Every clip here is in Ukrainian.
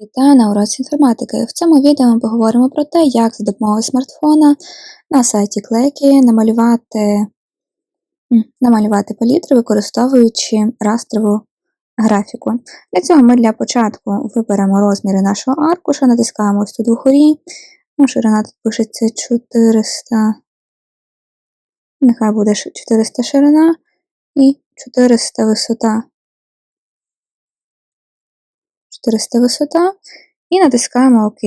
Вітаю на уроці інформатики. В цьому відео ми поговоримо про те, як за допомогою смартфона на сайті Клейки намалювати намалювати палітру, використовуючи растрову графіку. Для цього ми для початку виберемо розміри нашого аркуша, натискаємо ось тут вгорі. Ну, ширина тут пишеться 400, нехай буде 400 ширина і 400 висота. 400 висота і натискаємо ОК.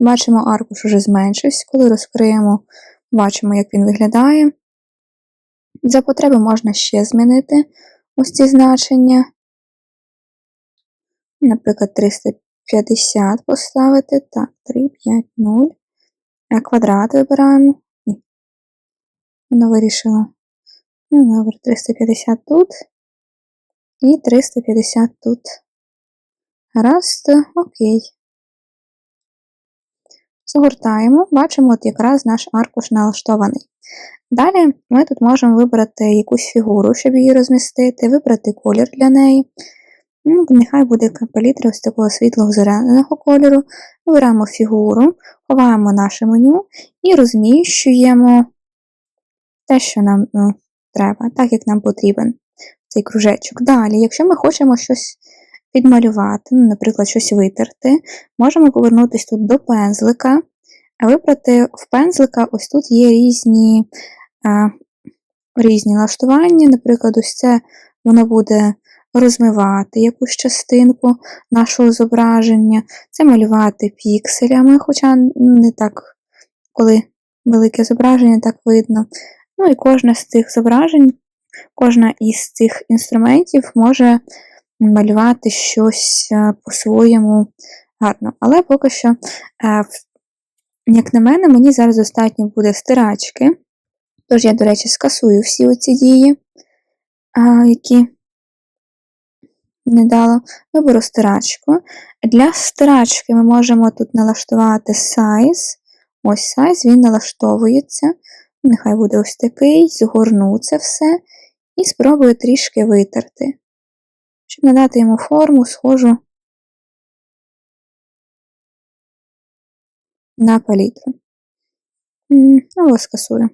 Бачимо, аркуш вже зменшився. Коли розкриємо, бачимо, як він виглядає. За потреби можна ще змінити ось ці значення. Наприклад, 350 поставити. Так, 3, 5, 0. Квадрат вибираємо. Воно вирішило. Ну, добре, 350 тут і 350 тут. Гаразд, окей. Загортаємо, бачимо, от якраз наш аркуш налаштований. Далі ми тут можемо вибрати якусь фігуру, щоб її розмістити, вибрати колір для неї. Ну, Нехай буде палітра ось такого світлого зеленого кольору. Вибираємо фігуру, ховаємо наше меню і розміщуємо те, що нам ну, треба, так як нам потрібен цей кружечок. Далі, якщо ми хочемо щось підмалювати, ну, наприклад, щось витерти. Можемо повернутися тут до пензлика, вибрати в пензлика ось тут є різні а, різні налаштування. Наприклад, ось це воно буде розмивати якусь частинку нашого зображення, це малювати пікселями, хоча не так, коли велике зображення, так видно. Ну і кожне з цих зображень, кожна із цих інструментів може малювати щось е, по-своєму гарно. Але поки що, е, як на мене, мені зараз достатньо буде стирачки. Тож я, до речі, скасую всі оці дії, які не дало. Виберу стирачку. Для стирачки ми можемо тут налаштувати size. Ось size, він налаштовується. Нехай буде ось такий, згорну це все і спробую трішки витерти. Щоб надати йому форму, схожу на палітру. Ну, ось скасую.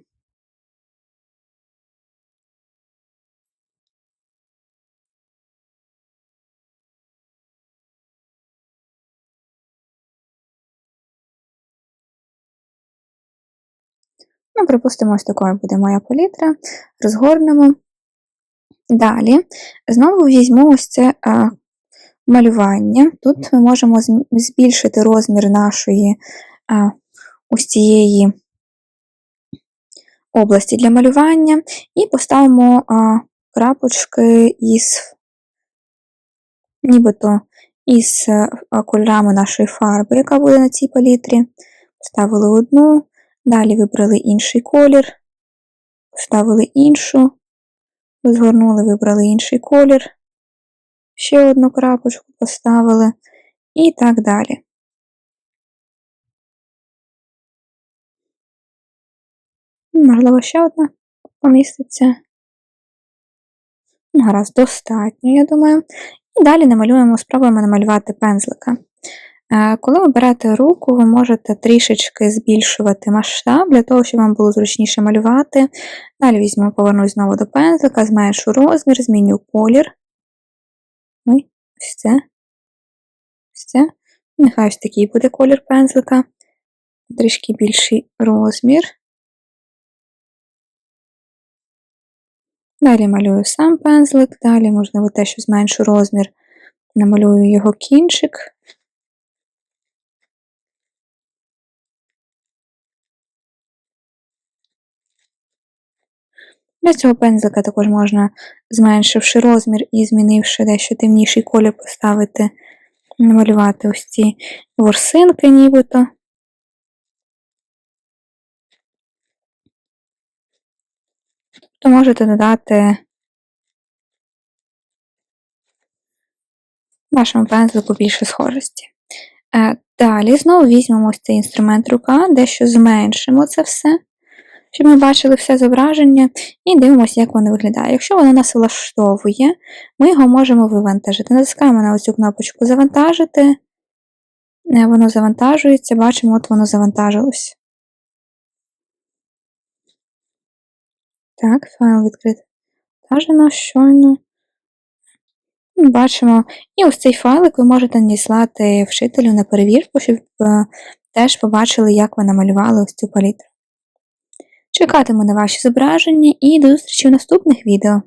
Ну, припустимо, ось такою буде моя палітра, розгорнемо. Далі, знову візьму ось це а, малювання. Тут ми можемо збільшити розмір нашої а, ось цієї області для малювання і поставимо а, крапочки із, нібито із а, кольорами нашої фарби, яка буде на цій палітрі. Поставили одну, далі вибрали інший колір, поставили іншу. Розгорнули, вибрали інший колір, ще одну крапочку поставили і так далі. Можливо, ще одна поміститься. Ну, гаразд, достатньо, я думаю. І далі намалюємо, спробуємо намалювати пензлика. Е, коли ви руку, ви можете трішечки збільшувати масштаб для того, щоб вам було зручніше малювати. Далі візьму, повернусь знову до пензлика, зменшу розмір, зміню колір. Ой, ось це. Ось це. Нехай ось такий буде колір пензлика. Трішки більший розмір. Далі малюю сам пензлик, далі, можливо, те, що зменшу розмір, намалюю його кінчик. Для цього пензлика також можна, зменшивши розмір і змінивши дещо темніший колір, поставити, намалювати ось ці ворсинки нібито. То можете додати вашому пензлику більше схожості. Е, далі знову візьмемо ось цей інструмент рука, дещо зменшимо це все щоб ми бачили все зображення і дивимося, як воно виглядає. Якщо воно нас влаштовує, ми його можемо вивантажити. Натискаємо на оцю кнопочку Завантажити. Е, Воно завантажується, бачимо, от воно завантажилось. Так, файл відкритий. Завантажено щойно. Бачимо. І ось цей файлик ви можете надіслати вчителю на перевірку, щоб е, теж побачили, як ви намалювали ось цю палітру. Чекатиму на ваші зображення і до зустрічі в наступних відео.